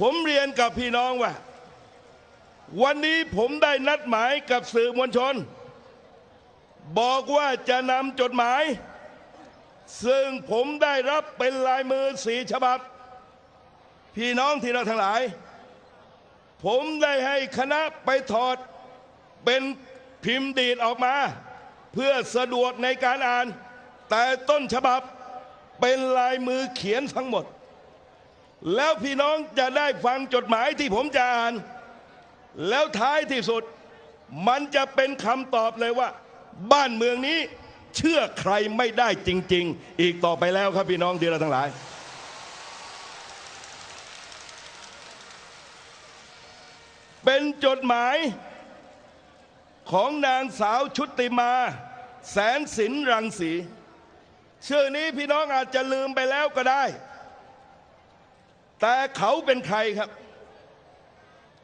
ผมเรียนกับพี่น้องว่า วันนี้ผมได้นัดหมายกับสื่อมวลชน บอกว่าจะนำจดหมาย ซึ่งผมได้รับเป็นลายมือสีฉบับ พี่น้องที่เราทั้งหลาย ผมได้ให้คณะไปถอดเป็นพิมพ์ดีดออกมา เพื่อสะดวกในการอ่าน แต่ต้นฉบับเป็นลายมือเขียนทั้งหมด แล้วพี่น้องจะได้ฟังจดหมายที่ผมจะอ่าน แล้วท้ายที่สุด มันจะเป็นคำตอบเลยว่า บ้านเมืองนี้เชื่อใครไม่ได้จริง ๆ อีกต่อไปแล้วครับพี่น้องที่เราทั้งหลาย เป็นจดหมายของนางสาวชุติมา แสนสินรังสี ชื่อนี้พี่น้องอาจจะลืมไปแล้วก็ได้ แต่เขาเป็นใครครับ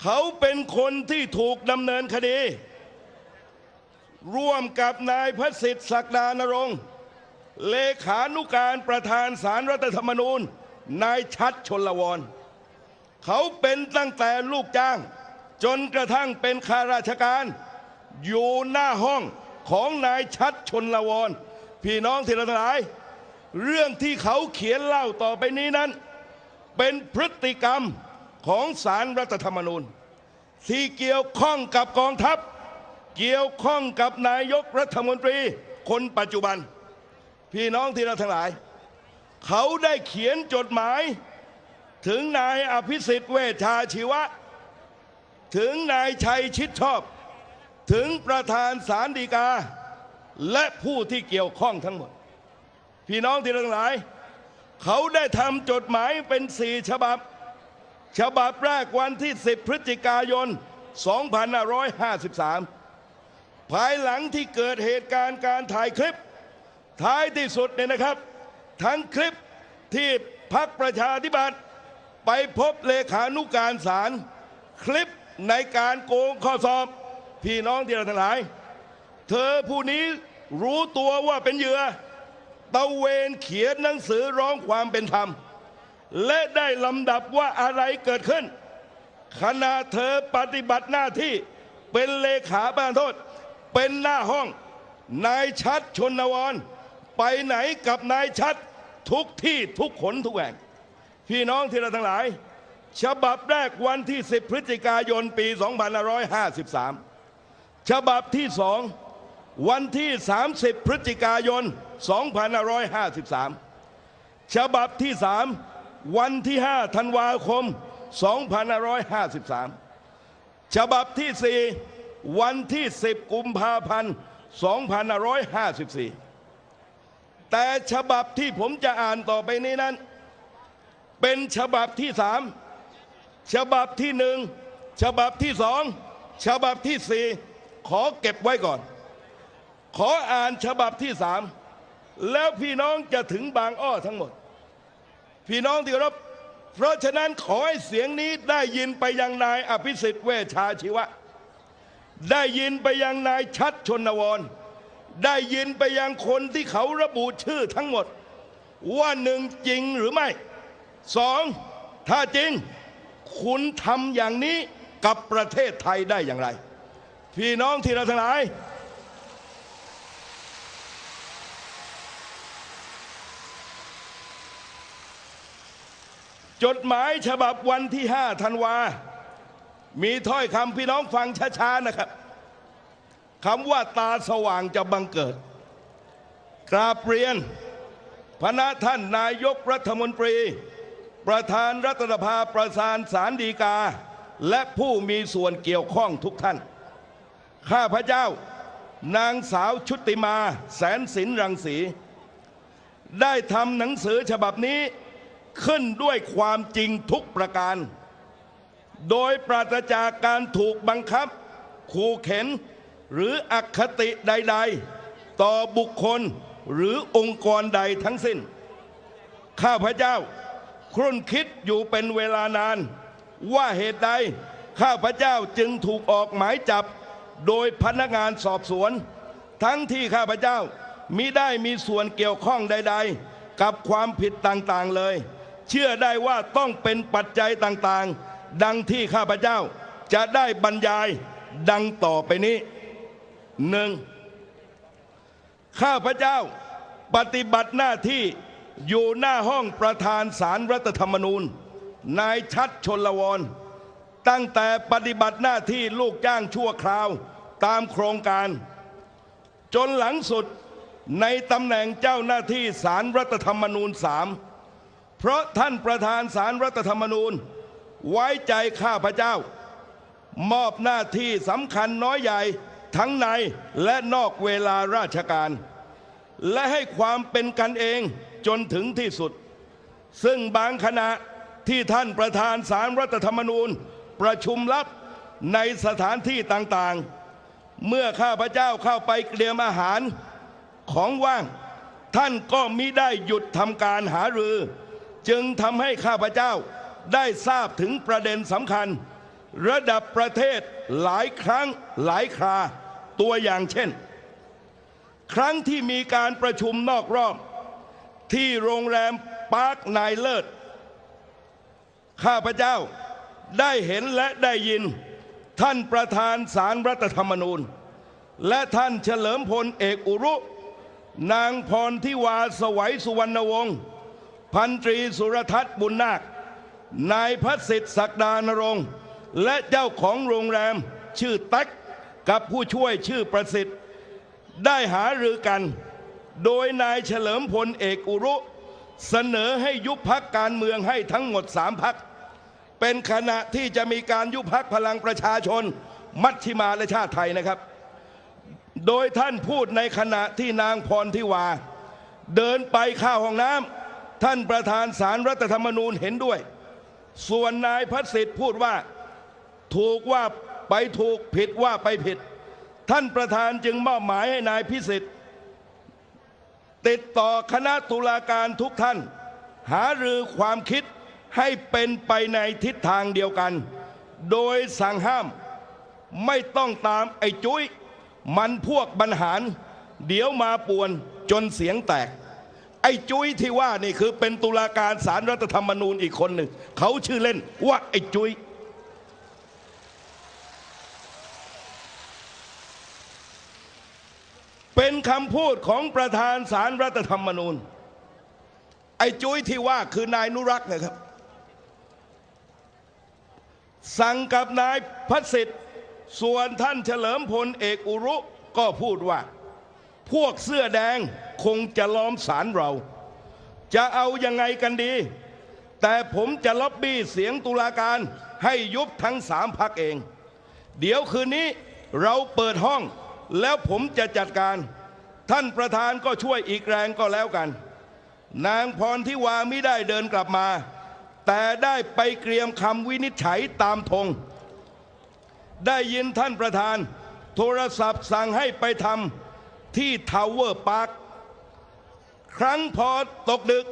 เขาเป็นคนที่ถูกดำเนินคดี ร่วมกับนายพระสิทธิ์ศักดานรงค์เลขานุการประธานสารรัฐธรรมนูญ นายชัดชนลวร เขาเป็นตั้งแต่ลูกจ้าง จนกระทั่งเป็นข้าราชการ อยู่หน้าห้องของนายชัดชนลวร พี่น้องที่เราทั้งหลาย เรื่องที่เขาเขียนเล่าต่อไปนี้นั้น เป็นพฤติกรรมของสารรัฐธรรมนูญ ที่เกี่ยวข้องกับกองทัพ เกี่ยวข้องกับนายกรัฐมนตรีคนปัจจุบัน พี่น้องที่เราทั้งหลาย เขาได้เขียนจดหมาย ถึงนายอภิสิทธิ์เวชชาชีวะ ถึงนายชัยชิดชอบ ถึงประธานสารดีกา และผู้ที่เกี่ยวข้องทั้งหมด พี่น้องที่เราทั้งหลาย เขาได้ทำจดหมายเป็นสี่ฉบับ ฉบับแรกวันที่ 10 พฤศจิกายน 2553 ภายหลังที่เกิดเหตุการณ์การถ่ายคลิป ท้ายที่สุดเนี่ยนะครับ ทั้งคลิปที่พักประชาธิปัตย์ไปพบเลขานุการศาลคลิปในการโกงข้อสอบ พี่น้องที่เราทั้งหลาย เธอผู้นี้รู้ตัวว่าเป็นเหยื่อ ตะเวนเขียนหนังสือร้องความเป็นธรรม และได้ลำดับว่าอะไรเกิดขึ้น ขณะเธอปฏิบัติหน้าที่เป็นเลขาบ้านโทษ เป็นหน้าห้อง นายชัดชนวร ไปไหนกับนายชัดทุกที่ทุกขนทุกแห่ง พี่น้องที่เราทั้งหลาย ฉบับแรกวันที่ 10 พฤศจิกายนปี 2553 ฉบับที่สอง วันที่ 30 พฤศจิกายน 2553 ฉบับที่สามวันที่ 5 ธันวาคม 2553 ฉบับที่ 4 วันที่ 10 กุมภาพันธ์ 2554 แต่ฉบับที่ผมจะอ่านต่อไปนี้นั้น เป็นฉบับที่สามฉบับที่หนึ่งฉบับที่สองฉบับที่สี่ขอเก็บไว้ก่อน ขออ่านฉบับที่สามแล้วพี่น้องจะถึงบางอ้อทั้งหมด พี่น้องที่เคารพเพราะฉะนั้นขอให้เสียงนี้ได้ยินไปยังนายอภิสิทธิ์เวชชาชีวะ ได้ยินไปยังนายชัดชนวร ได้ยินไปยังคนที่เขาระบุชื่อทั้งหมด ว่าหนึ่งจริงหรือไม่สองถ้าจริง คุณทำอย่างนี้กับประเทศไทยได้อย่างไร พี่น้องที่เราทั้งหลาย จดหมายฉบับวันที่5ธันวา มีถ้อยคำพี่น้องฟังช้าๆนะครับคำว่าตาสว่างจะบังเกิด กราบเรียน พระท่านนายกรัฐมนตรี ประธานรัฐสภาประธานสารดีกา และผู้มีส่วนเกี่ยวข้องทุกท่าน ข้าพระเจ้านางสาวชุติมา แสนสินรังสี ได้ทำหนังสือฉบับนี้ ขึ้นด้วยความจริงทุกประการ โดยปราศจากการถูกบังคับ ขู่เข็น หรืออคติใด ๆ ต่อบุคคลหรือองค์กรใดทั้งสิ้น ข้าพเจ้า ครุ่นคิดอยู่เป็นเวลานาน ว่าเหตุใด ข้าพเจ้าจึงถูกออกหมายจับ โดยพนักงานสอบสวน ทั้งที่ข้าพเจ้ามิได้มีส่วนเกี่ยวข้องใด ๆ กับความผิดต่างๆเลย เชื่อได้ว่าต้องเป็นปัจจัยต่างๆ ดังที่ข้าพเจ้าจะได้บรรยายดังต่อไปนี้หนึ่งข้าพเจ้าปฏิบัติหน้าที่อยู่หน้าห้องประธานสารรัฐธรรมนูญ นายชัดชนลวร ตั้งแต่ปฏิบัติหน้าที่ลูกจ้างชั่วคราวตามโครงการ จนหลังสุดในตำแหน่งเจ้าหน้าที่สารรัฐธรรมนูญสาม เพราะท่านประธานสารรัฐธรรมนูญ ไว้ใจข้าพเจ้า มอบหน้าที่สำคัญน้อยใหญ่ทั้งในและนอกเวลาราชการ และให้ความเป็นกันเองจนถึงที่สุด ซึ่งบางขณะที่ท่านประธานสารรัฐธรรมนูญ ประชุมลับในสถานที่ต่างๆ เมื่อข้าพเจ้าเข้าไปเตรียมอาหารของว่าง ท่านก็มิได้หยุดทำการหารือ จึงทำให้ข้าพเจ้าได้ทราบถึงประเด็นสำคัญ ระดับประเทศหลายครั้งหลายคราตัวอย่างเช่น ครั้งที่มีการประชุมนอกรอบ ที่โรงแรมปาร์คนายเลิศ ข้าพเจ้าได้เห็นและได้ยินท่านประธานสารรัฐธรรมนูญ และท่านเฉลิมพลเอกอุรุ นางพรทิวาสวัยสุวรรณวงศ์ พันตรีสุรทัศน์บุญนาคนายพัสิทธิ์ศักดานรงค์ และเจ้าของโรงแรมชื่อตั๊กกับผู้ช่วยชื่อประสิทธิ์ ได้หารือกัน โดยนายเฉลิมพลเอกอุรุ เสนอให้ยุบพักการเมืองให้ทั้งหมดสามพัก เป็นขณะที่จะมีการยุบพักพลังประชาชน มัชชิมาและชาติไทยนะครับ โดยท่านพูดในขณะที่นางพรทิวา เดินไปเข้าห้องน้ำ ท่านประธานสารรัฐธรรมนูญเห็นด้วย ส่วนนายพัสิทธิ์พูดว่าถูกว่าไปถูกผิดว่าไปผิด ท่านประธานจึงมอบหมายให้นายพิสิทธิ์ ติดต่อคณะตุลาการทุกท่าน หารือความคิดให้เป็นไปในทิศทางเดียวกัน โดยสั่งห้ามไม่ต้องตามไอ้จุ้ยมันพวกบรรหาร เดี๋ยวมาป่วนจนเสียงแตก ไอ้จุ้ยที่ว่านี่คือเป็นตุลาการสารรัฐธรรมนูญอีกคนหนึ่ง เขาชื่อเล่นว่าไอ้จุ้ยเป็นคำพูดของประธานสารรัฐธรรมนูญ ไอ้จุ้ยที่ว่าคือนายนุรักษ์นะครับ สั่งกับนายพัสิทธิ์ส่วนท่านเฉลิมพลเอกอุรุก็พูดว่า พวกเสื้อแดงคงจะล้อมสารเรา จะเอายังไงกันดี แต่ผมจะล็อบบี้เสียงตุลาการให้ยุบทั้งสามพักเอง เดี๋ยวคืนนี้เราเปิดห้องแล้วผมจะจัดการ ท่านประธานก็ช่วยอีกแรงก็แล้วกัน นางพรทิวาไม่ได้เดินกลับมา แต่ได้ไปเกรียมคำวินิจฉัยตามธงได้ยินท่านประธาน โทรศัพท์สั่งให้ไปทำ ที่ทาวเวอร์พาร์คครั้งพอตกดึก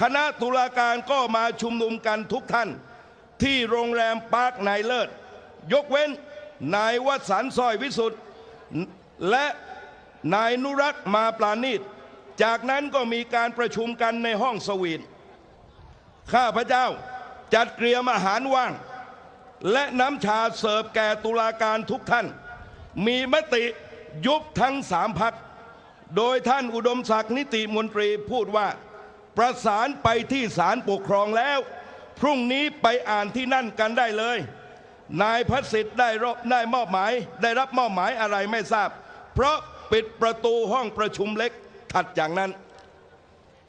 คณะตุลาการก็มาชุมนุมกันทุกท่าน ที่โรงแรมปาร์คนายเลิศ ยกเว้นนายวสันต์สร้อยวิสุทธ์และนายนุรักษ์มาปราณีตจากนั้นก็มีการประชุมกันในห้องสวีทข้าพเจ้าจัดเตรียมอาหารว่าง และน้ำชาเสิร์ฟแก่ตุลาการทุกท่าน มีมติ ยุบทั้งสามพัก โดยท่านอุดมศักดิ์นิติมนตรีพูดว่า ประสานไปที่ศาลปกครองแล้ว พรุ่งนี้ไปอ่านที่นั่นกันได้เลย นายพัสิทธิ์ได้รับได้มอบหมาย ได้รับมอบหมายอะไรไม่ทราบ เพราะปิดประตูห้องประชุมเล็กถัดจากนั้น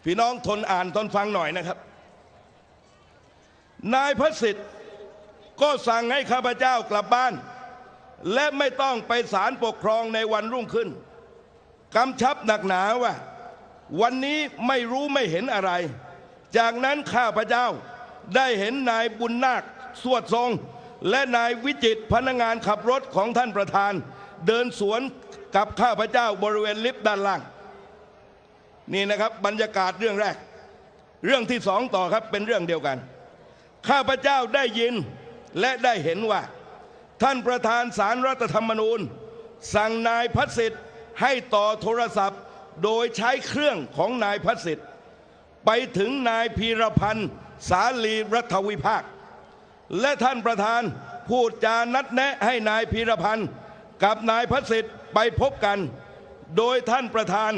พี่น้องทนอ่านทนฟังหน่อยนะครับ นายพระสิทธิ์ก็สั่งให้ข้าพเจ้ากลับบ้าน และไม่ต้องไปศาลปกครองในวันรุ่งขึ้นกำชับหนักหนาว่า วันนี้ไม่รู้ไม่เห็นอะไร จากนั้นข้าพเจ้าได้เห็นนายบุญนาคสวดทรง และนายวิจิตพนักงานขับรถของท่านประธาน เดินสวนกับข้าพเจ้าบริเวณลิฟต์ด้านล่าง นี่นะครับบรรยากาศเรื่องแรก เรื่องที่สองต่อครับเป็นเรื่องเดียวกัน ข้าพเจ้าได้ยินและได้เห็นว่า ท่านประธานสารรัฐธรรมนูญ สั่งนายพัสิทธิ์ให้ต่อโทรศัพท์ โดยใช้เครื่องของนายพัสิทธิ์ไปถึงนายพีรพันธ์สาลีรัฐวิภาค และท่านประธานพูดจานัดแนะให้นายพีรพันธ์กับนายพระสิทธิ์ไปพบกัน โดยท่านประธาน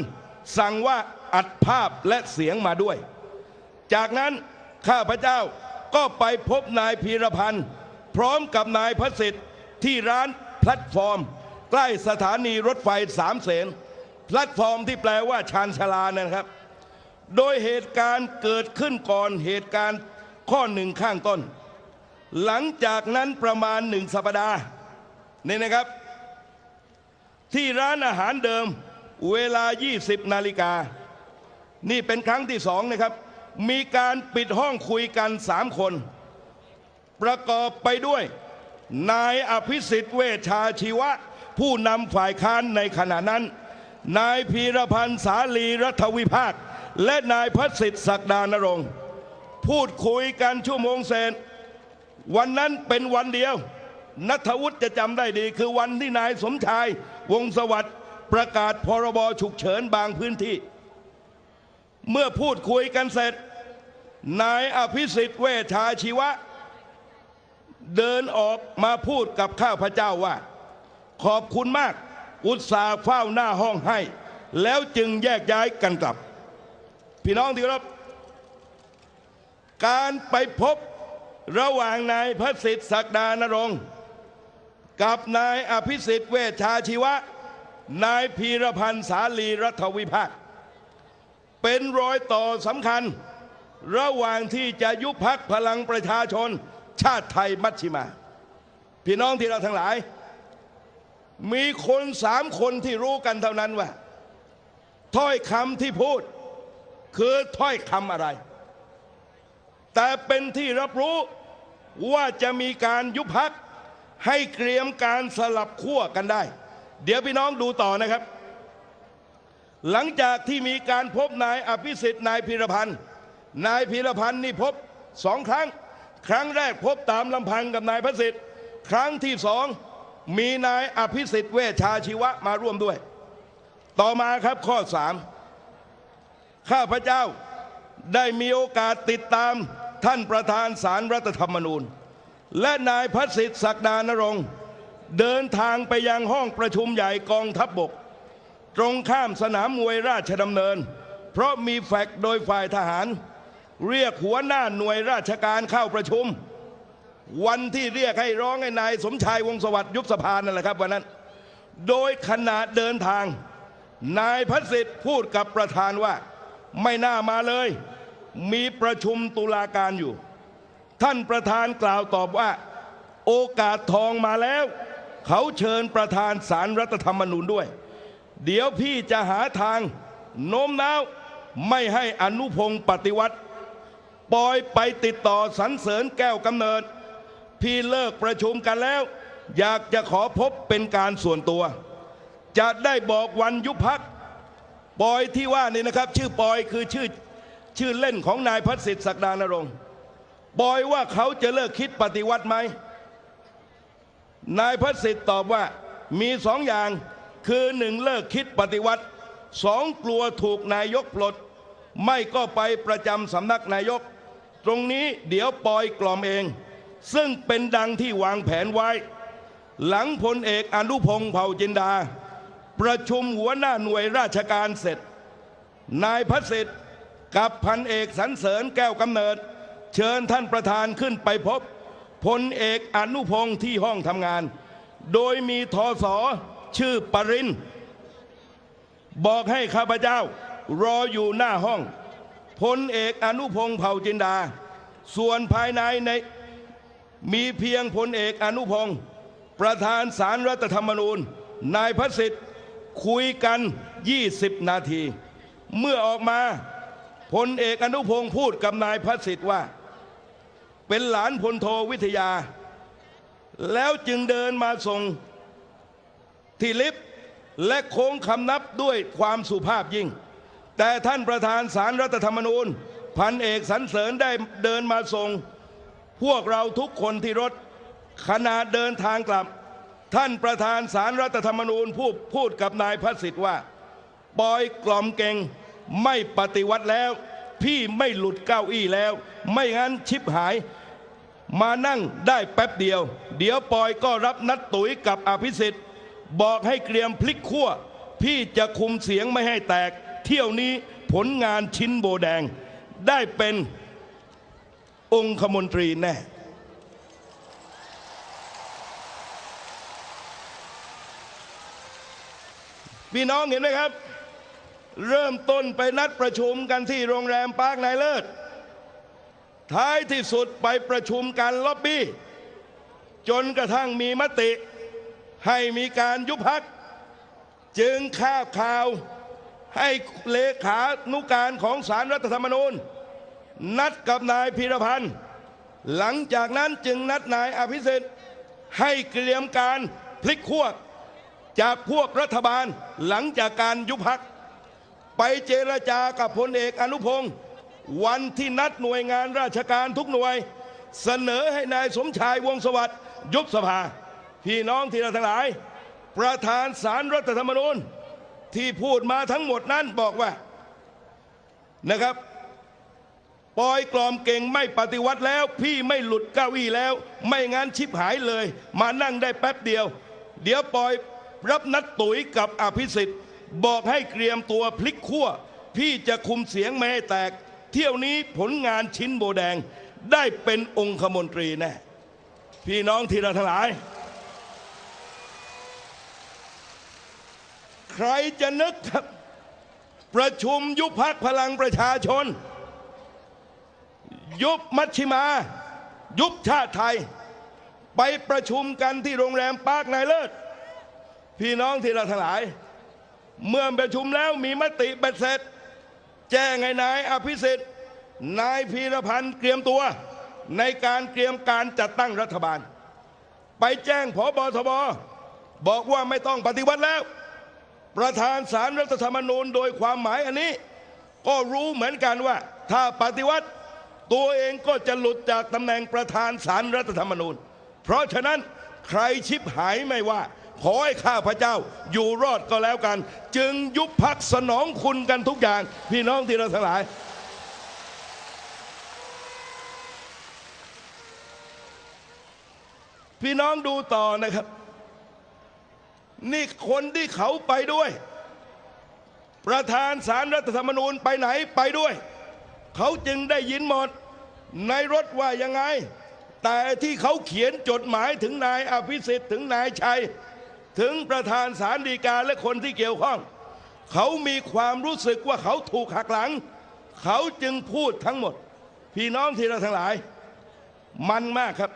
สั่งว่าอัดภาพและเสียงมาด้วย จากนั้นข้าพเจ้าก็ไปพบนายพีรพันธ์พร้อมกับนายพระสิทธิ์ ที่ร้านแพลตฟอร์ม ใกล้สถานีรถไฟสามเสนแพลตฟอร์มที่แปลว่าชานชาลานะครับ โดยเหตุการณ์เกิดขึ้นก่อนเหตุการณ์ข้อหนึ่งข้างต้น หลังจากนั้นประมาณหนึ่งสัปดาห์นี่นะครับ ที่ร้านอาหารเดิมเวลา 20 นาฬิกา นี่เป็นครั้งที่สองนะครับ มีการปิดห้องคุยกันสามคน ประกอบไปด้วย นายอภิสิทธิ์เวชชาชีวะ ผู้นำฝ่ายค้านในขณะนั้น นายพีรพันธ์สาลีรัฐวิภาค และนายพัสิทธิ์ศักดานรงค์พูดคุยกันชั่วโมงเศษวันนั้นเป็นวันเดียว นัทวุฒิจะจำได้ดี คือวันที่นายสมชาย วงศสวัสดิ์ประกาศพรบฉุกเฉินบางพื้นที่ เมื่อพูดคุยกันเสร็จ นายอภิสิทธิ์เวชชาชีวะ เดินออกมาพูดกับข้าพเจ้าว่า ขอบคุณมาก อุตส่าห์เฝ้าหน้าห้องให้ แล้วจึงแยกย้ายกันกลับ พี่น้องที่เคารพการไปพบระหว่างนายพระสิทธิ์ศักดานรงค์กับนายอภิสิทธิ์เวชชาชีวะ นายพีรพันธ์สาลีรัฐวิภาค เป็นรอยต่อสำคัญ ระหว่างที่จะยุบพักพลังประชาชน ชาติไทยมัชชิมา พี่น้องที่เราทั้งหลาย มีคนสามคนที่รู้กันเท่านั้นว่า ถ้อยคำที่พูด คือถ้อยคำอะไร แต่เป็นที่รับรู้ว่าจะมีการยุบพักให้เตรียมการสลับขั้วกันได้ เดี๋ยวพี่น้องดูต่อนะครับ หลังจากที่มีการพบนายอภิสิทธิ์นายพีรพันธ์นายพีรพันธ์นี่พบสองครั้ง ครั้งแรกพบตามลำพังกับนายพระสิทธิ์ ครั้งที่สองมีนายอภิสิทธิ์เวชชาชีวะมาร่วมด้วย ต่อมาครับข้อสามข้าพเจ้าได้มีโอกาสติดตามท่านประธานสารรัฐธรรมนูญ และนายพระสิทธิ์ศักดานรงค์เดินทางไปยังห้องประชุมใหญ่กองทัพบบก ตรงข้ามสนามมวยราชดำเนิน เพราะมีแฟกโดยฝ่ายทหาร เรียกหัวหน้าหน่วยราชการเข้าประชุม วันที่เรียกให้ร้องให้นายสมชายวงสวัสดิ์ยุบสภานั่นแหละครับวันนั้น โดยขณะเดินทาง นายพระสิทธิ์พูดกับประธานว่า ไม่น่ามาเลย มีประชุมตุลาการอยู่ ท่านประธานกล่าวตอบว่า โอกาสทองมาแล้ว เขาเชิญประธานสารรัฐธรรมนูญด้วย เดี๋ยวพี่จะหาทางโน้มน้าวไม่ให้อนุพงศ์ปฏิวัติ ปอยไปติดต่อสรรเสริญแก้วกำเนิด พี่เลิกประชุมกันแล้ว อยากจะขอพบเป็นการส่วนตัว จะได้บอกวันยุบพักปอยที่ว่านี่นะครับ ชื่อปอยคือชื่อชื่อเล่นของนายพัฒสิทธิ์ศักดานรงค์ปอยว่าเขาจะเลิกคิดปฏิวัติไหมนายพัฒสิทธิ์ตอบว่ามีสองอย่างคือหนึ่งเลิกคิดปฏิวัติสองกลัวถูกนายกปลด ไม่ก็ไปประจำสำนักนายก ตรงนี้เดี๋ยวปอยกล่อมเอง ซึ่งเป็นดังที่วางแผนไว้ หลังพลเอกอนุพงศ์เผ่าจินดา ประชุมหัวหน้าหน่วยราชการเสร็จ นายพัสิทธิ์กับพันเอกสันเสริญแก้วกำเนิด เชิญท่านประธานขึ้นไปพบพลเอกอนุพงศ์ที่ห้องทำงาน โดยมีทศชื่อปรินบอกให้ข้าพเจ้ารออยู่หน้าห้อง พลเอกอนุพงศ์เผ่าจินดา ส่วนภายในในมีเพียงพลเอกอนุพงศ์ประธานสารรัฐธรรมนูญ นายพระสิทธิ์คุยกัน 20 นาที เมื่อออกมาพลเอกอนุพงศ์พูดกับนายพระสิทธิ์ว่า เป็นหลานพลโทวิทยา แล้วจึงเดินมาส่งที่ลิฟต์และโค้งคำนับด้วยความสุภาพยิ่ง แต่ท่านประธานสารรัฐธรรมนูญ พันเอกสรรเสริญได้เดินมาส่ง พวกเราทุกคนที่รถขณะเดินทางกลับ ท่านประธานสารรัฐธรรมนูญพูดพูดกับนายพระสิทธิ์ว่าปอยกล่อมเก่งไม่ปฏิวัติแล้ว พี่ไม่หลุดเก้าอี้แล้ว ไม่งั้นชิบหาย มานั่งได้แป๊บเดียว เดี๋ยวปอยก็รับนัดตุ๋ยกับอภิสิทธิ์ บอกให้เตรียมพลิกขั้วพี่จะคุมเสียงไม่ให้แตก เที่ยวนี้ผลงานชิ้นโบแดงได้เป็นองคมนตรีแน่ พี่น้องเห็นไหมครับ เริ่มต้นไปนัดประชุมกันที่โรงแรมปาร์คนายเลิศ ท้ายที่สุดไปประชุมกันล็อบบี้ จนกระทั่งมีมติ ให้มีการยุบพัก จึงคาบข่าว ให้เลขานุการของสารรัฐธรรมนูญ นัดกับนายพีรพันธ์ หลังจากนั้นจึงนัดนายอภิสิทธิ์ให้เตรียมการพลิกขั้วจากพวกรัฐบาลหลังจากการยุบพัก ไปเจรจากับพลเอกอนุพงศ์วันที่นัดหน่วยงานราชการทุกหน่วย เสนอให้นายสมชายวงสวัสดิ์ยุบสภา พี่น้องที่เราทั้งหลาย ประธานสารรัฐธรรมนูญ ที่พูดมาทั้งหมดนั้นบอกว่านะครับปอยกลอมเก่งไม่ปฏิวัติแล้ว พี่ไม่หลุดเก้าอี้แล้ว ไม่งั้นชิบหายเลย มานั่งได้แป๊บเดียว เดี๋ยวปอยรับนัดตุ๋ยกับอภิสิทธิ์ บอกให้เตรียมตัวพลิกขั้วพี่จะคุมเสียงไม่ให้แตก เที่ยวนี้ผลงานชิ้นโบแดง ได้เป็นองคมนตรีแน่พี่น้องที่เราทั้งหลาย ใครจะนึกประชุมยุบพักพลังประชาชน ยุบมัชชิมา ยุบชาติไทย ไปประชุมกันที่โรงแรมปาร์คนายเลิศ พี่น้องที่เราทั้งหลาย เมื่อประชุมแล้วมีมติเบ็ดเสร็จ แจ้งให้นายอภิสิทธิ์นายพีรพันธ์เตรียมตัว ในการเตรียมการจัดตั้งรัฐบาล ไปแจ้งผบทบบอกว่าไม่ต้องปฏิวัติแล้ว ประธานสารรัฐธรรมนูญโดยความหมายอันนี้ ก็รู้เหมือนกันว่า ถ้าปฏิวัติตัวเองก็จะหลุดจากตำแหน่งประธานสารรัฐธรรมนูญ เพราะฉะนั้นใครชิบหายไม่ว่า ขอให้ข้าพเจ้าอยู่รอดก็แล้วกัน จึงยุบพักสนองคุณกันทุกอย่าง พี่น้องที่เราทั้งหลาย พี่น้องดูต่อนะครับ นี่คนที่เขาไปด้วย ประธานสารรัฐธรรมนูญไปไหนไปด้วย เขาจึงได้ยินหมดในรถว่ายังไง แต่ที่เขาเขียนจดหมายถึงนายอภิสิทธิ์ถึงนายชัย ถึงประธานสารดีกาและคนที่เกี่ยวข้อง เขามีความรู้สึกว่าเขาถูกหักหลัง เขาจึงพูดทั้งหมด พี่น้องที่เราทั้งหลาย มันมากครับ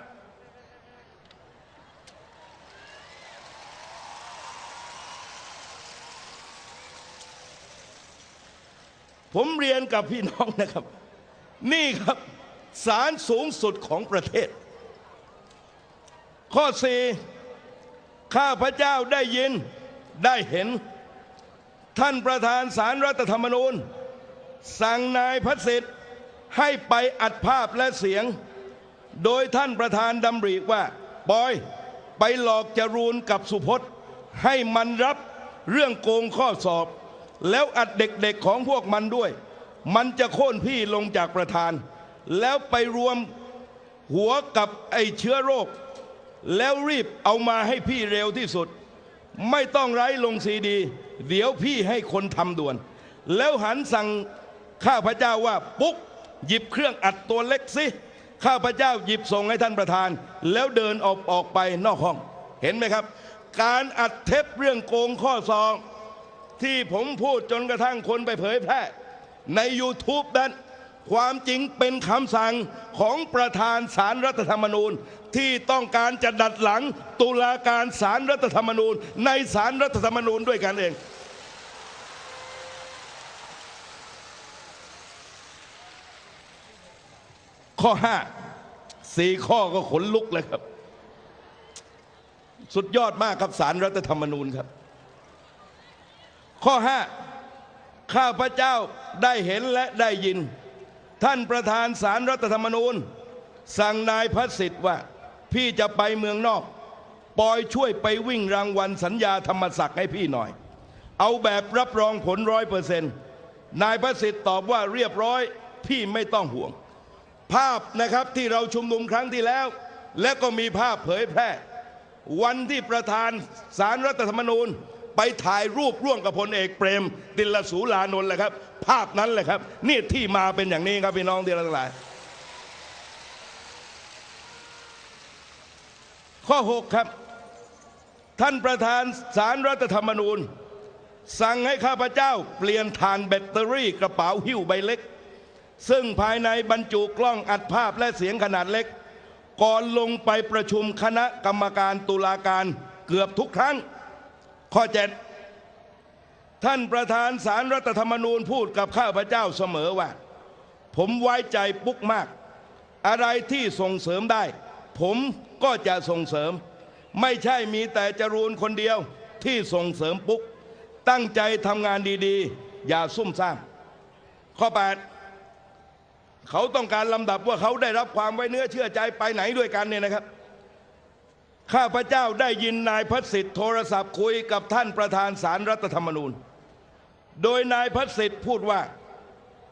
ผมเรียนกับพี่น้องนะครับ นี่ครับศาลสูงสุดของประเทศ ข้อสี่ข้าพระเจ้าได้ยินได้เห็น ท่านประธานสารรัฐธรรมนูญ สั่งนายพัสิทธิ์ให้ไปอัดภาพและเสียง โดยท่านประธานดำริว่าปอยไปหลอกจรูนกับสุพจน์ ให้มันรับเรื่องโกงข้อสอบ แล้วอัดเด็กๆของพวกมันด้วย มันจะโค่นพี่ลงจากประธาน แล้วไปรวมหัวกับไอ้เชื้อโรค แล้วรีบเอามาให้พี่เร็วที่สุด ไม่ต้องไร้ลงซีดี เดี๋ยวพี่ให้คนทำด่วน แล้วหันสั่งข้าพเจ้าว่าปุ๊กหยิบเครื่องอัดตัวเล็กสิข้าพเจ้าหยิบส่งให้ท่านประธาน แล้วเดินออกออกไปนอกห้อง เห็นไหมครับ การอัดเทปเรื่องโกงข้อสอบ ที่ผมพูดจนกระทั่งคนไปเผยแพร่ ใน YouTube นั้น ความจริงเป็นคำสั่งของประธานสารรัฐธรรมนูญ ที่ต้องการจะดัดหลังตุลาการสารรัฐธรรมนูญ ในสารรัฐธรรมนูญด้วยกันเอง ข้อห้าสี่ข้อก็ขนลุกเลยครับ สุดยอดมากครับสารรัฐธรรมนูญครับ ข้อ5ข้าพเจ้าได้เห็นและได้ยิน ท่านประธานสารรัฐธรรมนูญ สั่งนายพัสิทธิ์ว่า พี่จะไปเมืองนอก ปอยช่วยไปวิ่งรางวัลสัญญาธรรมศักดิ์ให้พี่หน่อย เอาแบบรับรองผลร้อยเปอร์เซ็นต์นายพัสิทธิ์ตอบว่าเรียบร้อย พี่ไม่ต้องห่วง ภาพนะครับที่เราชุมนุมครั้งที่แล้ว และก็มีภาพเผยแพร่ วันที่ประธานสารรัฐธรรมนูญ ไปถ่ายรูปร่วมกับพลเอกเปรม ติลสูลานนท์แหละครับ ภาพนั้นแหละครับ นี่ที่มาเป็นอย่างนี้ครับพี่น้องที่รักทั้งหลาย ข้อ 6 ครับ ท่านประธานสารรัฐธรรมนูญ สั่งให้ข้าพเจ้าเปลี่ยนฐานแบตเตอรี่กระเป๋าหิ้วใบเล็ก ซึ่งภายในบรรจุกล้องอัดภาพและเสียงขนาดเล็ก ก่อนลงไปประชุมคณะกรรมการตุลาการเกือบทุกครั้ง ข้อเจ็ดท่านประธานสารรัฐธรรมนูญพูดกับข้าพเจ้าเสมอว่า ผมไว้ใจปุ๊กมาก อะไรที่ส่งเสริมได้ ผมก็จะส่งเสริม ไม่ใช่มีแต่จรูนคนเดียวที่ส่งเสริมปุ๊ก ตั้งใจทำงานดีๆ อย่าซุ่มซ่ามข้อ 8 เขาต้องการลำดับว่าเขาได้รับความไว้เนื้อเชื่อใจไปไหนด้วยกันเนี่ยนะครับ ข้าพเจ้าได้ยินนายพัสิทธิ์โทรศัพท์คุยกับท่านประธานสารรัฐธรรมนูญ โดยนายพัสิทธิ์พูดว่า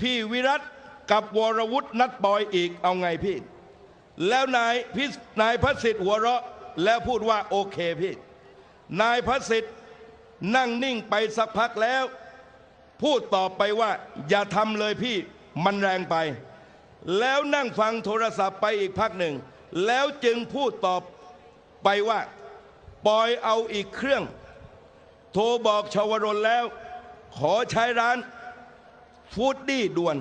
พี่วิรัตกับวรวุฒินัดบอยอีกเอาไงพี่ แล้วนายพิสนายพัสิทธิ์หัวเราะแล้วพูดว่าโอเคพี่ นายพัสิทธิ์นั่งนิ่งไปสักพักแล้ว พูดต่อไปว่า อย่าทำเลยพี่มันแรงไป แล้วนั่งฟังโทรศัพท์ไปอีกพักหนึ่ง แล้วจึงพูดตอบ ไปว่าปล่อยเอาอีกเครื่อง โทรบอกชาวรนแล้ว ขอใช้ร้านฟูดดี้ด่วน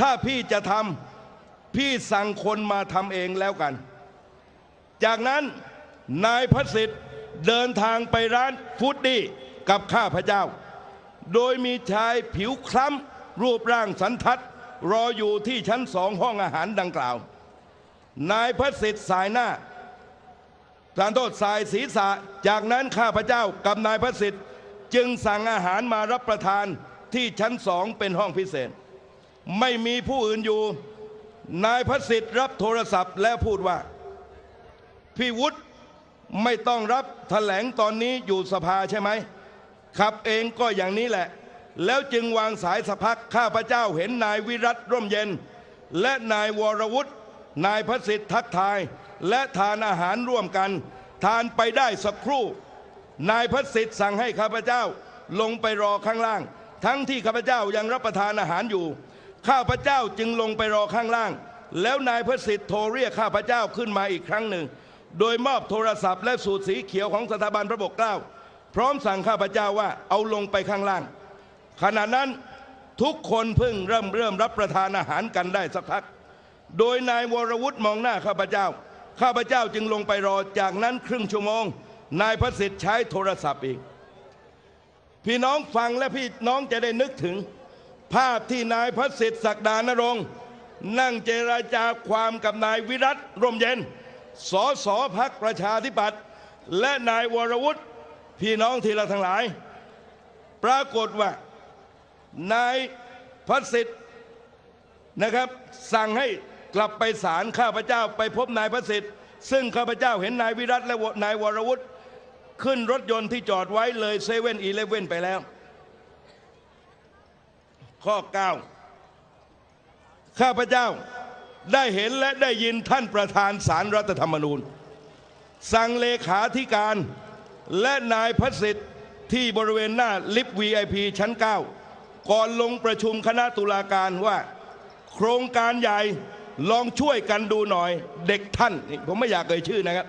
ถ้าพี่จะทำพี่สั่งคนมาทำเองแล้วกัน จากนั้นนายพัสิทธิ์เดินทางไปร้านฟูดดี้กับข้าพเจ้า โดยมีชายผิวคล้ำรูปร่างสันทัด รออยู่ที่ชั้นสองห้องอาหารดังกล่าว นายพระสิทธิ์สายหน้า ทานโทษสายศีรษะ จากนั้นข้าพเจ้ากับนายพระสิทธิ์ จึงสั่งอาหารมารับประทานที่ชั้นสองเป็นห้องพิเศษ ไม่มีผู้อื่นอยู่ นายพระสิทธิ์รับโทรศัพท์แล้วพูดว่า พี่วุฒิไม่ต้องรับแถลงตอนนี้อยู่สภาใช่ไหมขับเองก็อย่างนี้แหละ แล้วจึงวางสายสักพักข้าพเจ้าเห็นนายวิรัตร่มเย็น และนายวรวุฒิ นายพระสิทธิ์ทักทาย และทานอาหารร่วมกัน ทานไปได้สักครู่ นายพระสิทธิ์สั่งให้ข้าพเจ้าลงไปรอข้างล่าง ทั้งที่ข้าพเจ้ายังรับประทานอาหารอยู่ ข้าพเจ้าจึงลงไปรอข้างล่าง แล้วนายพระสิทธิ์โทรเรียกข้าพเจ้าขึ้นมาอีกครั้งหนึ่ง โดยมอบโทรศัพท์และสูตรสีเขียวของสถาบันพระปกเกล้าพร้อมสั่งข้าพเจ้าว่าเอาลงไปข้างล่าง ขณะนั้นทุกคนเพิ่งเริ่มเริ่มรับประทานอาหารกันได้สักพัก โดยนายวรวุฒิมองหน้าข้าพเจ้า ข้าพเจ้าจึงลงไปรอจากนั้นครึ่งชั่วโมง นายพระสิทธิ์ใช้โทรศัพท์อีก พี่น้องฟังและพี่น้องจะได้นึกถึง ภาพที่นายพระสิทธิ์ศักดานรงค์นั่งเจรจาความกับนายวิรัตร่มเย็นสอสอพักประชาธิปัตย์และนายวรวุฒิพี่น้องที่เราทั้งหลาย ปรากฏว่านายพระสิทธิ์นะครับสั่งให้ กลับไปศาลข้าพเจ้าไปพบนายพระสิทธิ์ ซึ่งข้าพเจ้าเห็นนายวิรัตและนายวรวุฒิขึ้นรถยนต์ที่จอดไว้เลยเซเว่นอีเลฟเว่นไปแล้ว ข้อ 9 ข้าพเจ้าได้เห็นและได้ยินท่านประธานสารรัฐธรรมนูญ สั่งเลขาธิการและนายพัสิทธิ์ที่บริเวณหน้าลิฟต์ VIP ชั้น 9 ก่อนลงประชุมคณะตุลาการว่า โครงการใหญ่ ลองช่วยกันดูหน่อยเด็กท่านนี่ผมไม่อยากเอ่ยชื่อนะครับ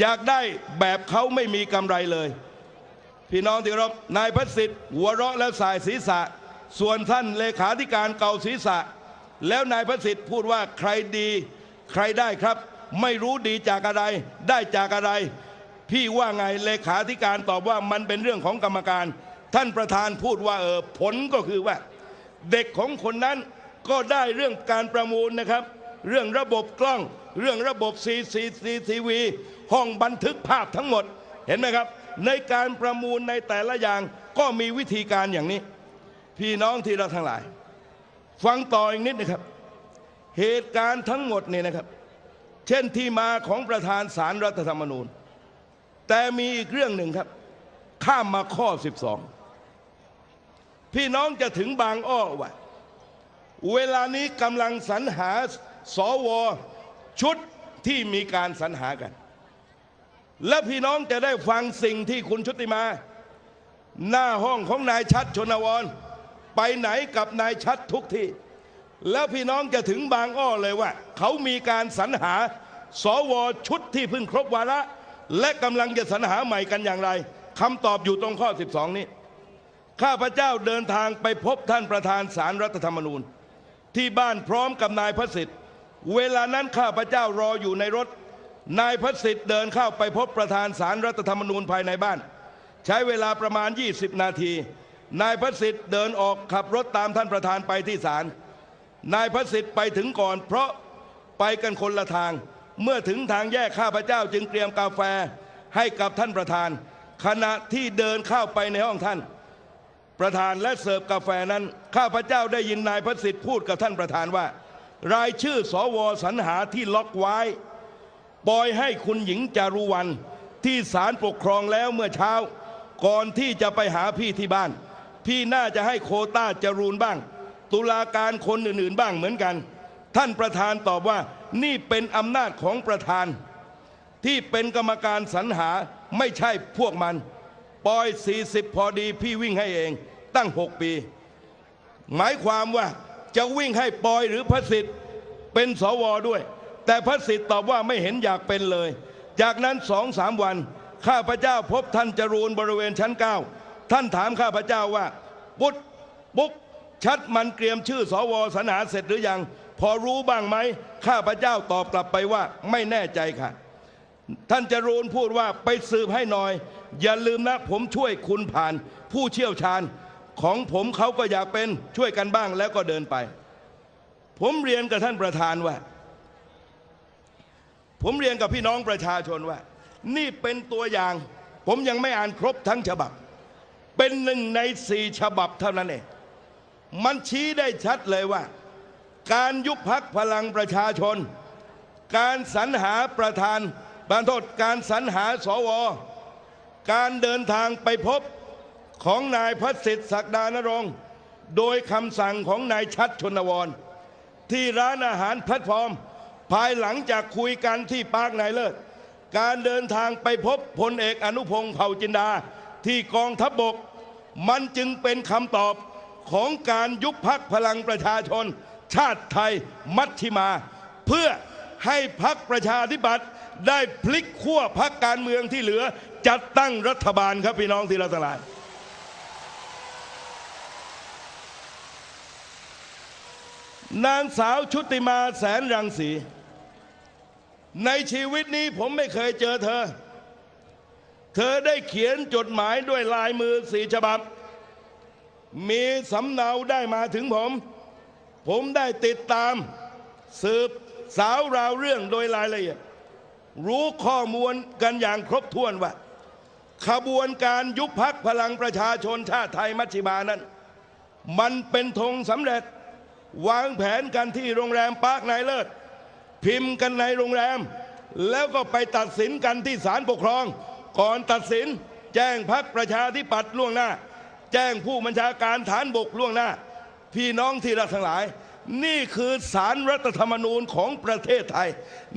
อยากได้แบบเขาไม่มีกำไรเลย พี่น้องที่รพนายพัสิทธิ์หัวเราะและสายศีรษะ ส่วนท่านเลขาธิการเกาศีรษะ แล้วนายพัสิทธิ์พูดว่าใครดีใครได้ครับ ไม่รู้ดีจากอะไร ได้จากอะไร พี่ว่าไงเลขาธิการตอบว่ามันเป็นเรื่องของกรรมการ ท่านประธานพูดว่าเออผลก็คือว่า เด็กของคนนั้นก็ได้เรื่องการประมูลนะครับ เรื่องระบบกล้อง เรื่องระบบ CCTV ห้องบันทึกภาพทั้งหมดเห็นไหมครับ ในการประมูลในแต่ละอย่างก็มีวิธีการอย่างนี้ พี่น้องที่เราทั้งหลาย ฟังต่ออีกนิดนะครับ เหตุการณ์ทั้งหมดนี่นะครับ เช่นที่มาของประธานสารรัฐธรรมนูญ แต่มีอีกเรื่องหนึ่งครับ ข้ามมาข้อ 12 พี่น้องจะถึงบางอ้อว่าเวลานี้กำลังสรรหา สวชุดที่มีการสรรหากัน และพี่น้องจะได้ฟังสิ่งที่คุณชุติมา หน้าห้องของนายชัดชนวรไปไหนกับนายชัดทุกที่ แล้วพี่น้องจะถึงบางอ้อเลยว่า เขามีการสรรหาสวชุดที่เพิ่งครบวาระ และกำลังจะสรรหาใหม่กันอย่างไรคำตอบอยู่ตรงข้อ 12 นี้ข้าพเจ้าเดินทางไปพบท่านประธานสารรัฐธรรมนูญ ที่บ้านพร้อมกับนายพระสิทธิ์ เวลานั้นข้าพเจ้ารออยู่ในรถ นายพระสิทธิ์เดินเข้าไปพบประธานสารรัฐธรรมนูญภายในบ้าน ใช้เวลาประมาณ 20 นาที นายพระสิทธิ์เดินออกขับรถตามท่านประธานไปที่ศาลนายพระสิทธิ์ไปถึงก่อน เพราะไปกันคนละทาง เมื่อถึงทางแยกข้าพเจ้าจึงเตรียมกาแฟให้กับท่านประธาน ขณะที่เดินเข้าไปในห้องท่าน ประธานและเสิร์ฟกาแฟนั้น ข้าพเจ้าได้ยินนายพระสิทธิ์พูดกับท่านประธานว่า รายชื่อสวสรรหาที่ล็อกไว้ ปล่อยให้คุณหญิงจารุวรรณที่ศาลปกครองแล้วเมื่อเช้า ก่อนที่จะไปหาพี่ที่บ้าน พี่น่าจะให้โคต้าจรูนบ้าง ตุลาการคนอื่นๆบ้างเหมือนกัน ท่านประธานตอบว่านี่เป็นอำนาจของประธาน ที่เป็นกรรมการสรรหาไม่ใช่พวกมัน ปล่อย 40 พอดีพี่วิ่งให้เองตั้ง 6 ปี หมายความว่า จะวิ่งให้ปอยหรือพระสิทธิ์เป็นสวด้วย แต่พระสิทธิ์ตอบว่าไม่เห็นอยากเป็นเลย จากนั้นสองสามวัน ข้าพเจ้าพบท่านจรูนบริเวณชั้นเก้าท่านถามข้าพเจ้าว่าปุ๊ดปุ๊กชัดมันเตรียมชื่อสวสนาเสร็จหรือยัง พอรู้บ้างไหมข้าพเจ้าตอบกลับไปว่าไม่แน่ใจค่ะ ท่านจรูนพูดว่าไปสืบให้หน่อย อย่าลืมนะผมช่วยคุณผ่าน ผู้เชี่ยวชาญ ของผมเขาก็อยากเป็นช่วยกันบ้างแล้วก็เดินไป ผมเรียนกับท่านประธานว่า ผมเรียนกับพี่น้องประชาชนว่า นี่เป็นตัวอย่าง ผมยังไม่อ่านครบทั้งฉบับ เป็นหนึ่งในสี่ฉบับเท่านั้นเองมันชี้ได้ชัดเลยว่า การยุบพักพลังประชาชน การสรรหาประธานบานโทษการสรรหาสว การเดินทางไปพบ ของนายพระสิทธิ์ศักดานรงค์โดยคำสั่งของนายชัดชนวร ที่ร้านอาหารแพลตฟอร์ม ภายหลังจากคุยกันที่ปาร์คนายเลิศ การเดินทางไปพบพลเอกอนุพงศ์เผ่าจินดา ที่กองทัพบบก มันจึงเป็นคำตอบของการยุบพักพลังประชาชน ชาติไทยมัชชิมา เพื่อให้พักประชาธิปัตย์ได้พลิกขั้วพักการเมืองที่เหลือจัดตั้งรัฐบาลครับพี่น้องที่เราทั้งหลาย นางสาวชุติมาแสนรังสี ในชีวิตนี้ผมไม่เคยเจอเธอ เธอได้เขียนจดหมายด้วยลายมือสีฉบับ มีสำเนาได้มาถึงผม ผมได้ติดตามสืบสาวราวเรื่องโดยรายละเอียด รู้ข้อมูลกันอย่างครบถ้วนว่าขบวนการยุบพักพลังประชาชนชาติไทยมัชชิมานั้น มันเป็นธงสำเร็จ วางแผนกันที่โรงแรมปาร์คนายเลิศ พิมพ์กันในโรงแรม แล้วก็ไปตัดสินกันที่ศาลปกครอง ก่อนตัดสินแจ้งพักประชาธิปัตย์ล่วงหน้า แจ้งผู้บัญชาการฐานบกล่วงหน้า พี่น้องที่รักทั้งหลาย นี่คือสารรัฐธรรมนูญของประเทศไทย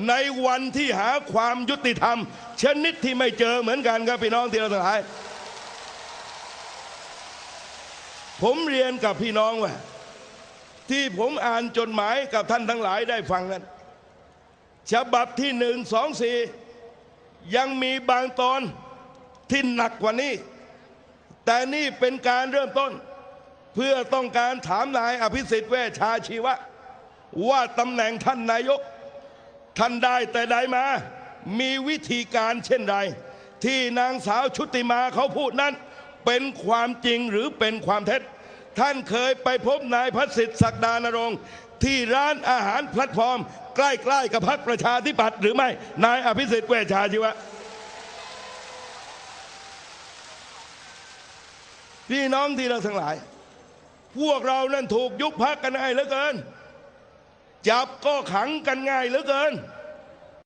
ในวันที่หาความยุติธรรม ชนิดที่ไม่เจอเหมือนกันครับพี่น้องที่รักทั้งหลาย ผมเรียนกับพี่น้องว่า ที่ผมอ่านจดหมายกับท่านทั้งหลายได้ฟังนั้นฉบับที่หนึ่งสองสี่ยังมีบางตอนที่หนักกว่านี้ แต่นี่เป็นการเริ่มต้น เพื่อต้องการถามนายอภิสิทธิ์เวชาชีวะ ว่าตำแหน่งท่านนายก ท่านได้แต่ใดมา มีวิธีการเช่นไรที่นางสาวชุติมาเขาพูดนั้น เป็นความจริงหรือเป็นความเท็จ ท่านเคยไปพบนายพระสิทธิ์ศักดานรงค์ที่ร้านอาหารแพลตฟอร์ม ใกล้ๆกับพรรคประชาธิปัตย์หรือไม่ นายอภิสิทธิ์เวชชาชีวะ พี่น้องที่เราทั้งหลาย พวกเรานั่นถูกยุบพักกันง่ายเหลือเกิน จับก็ขังกันง่ายเหลือเกิน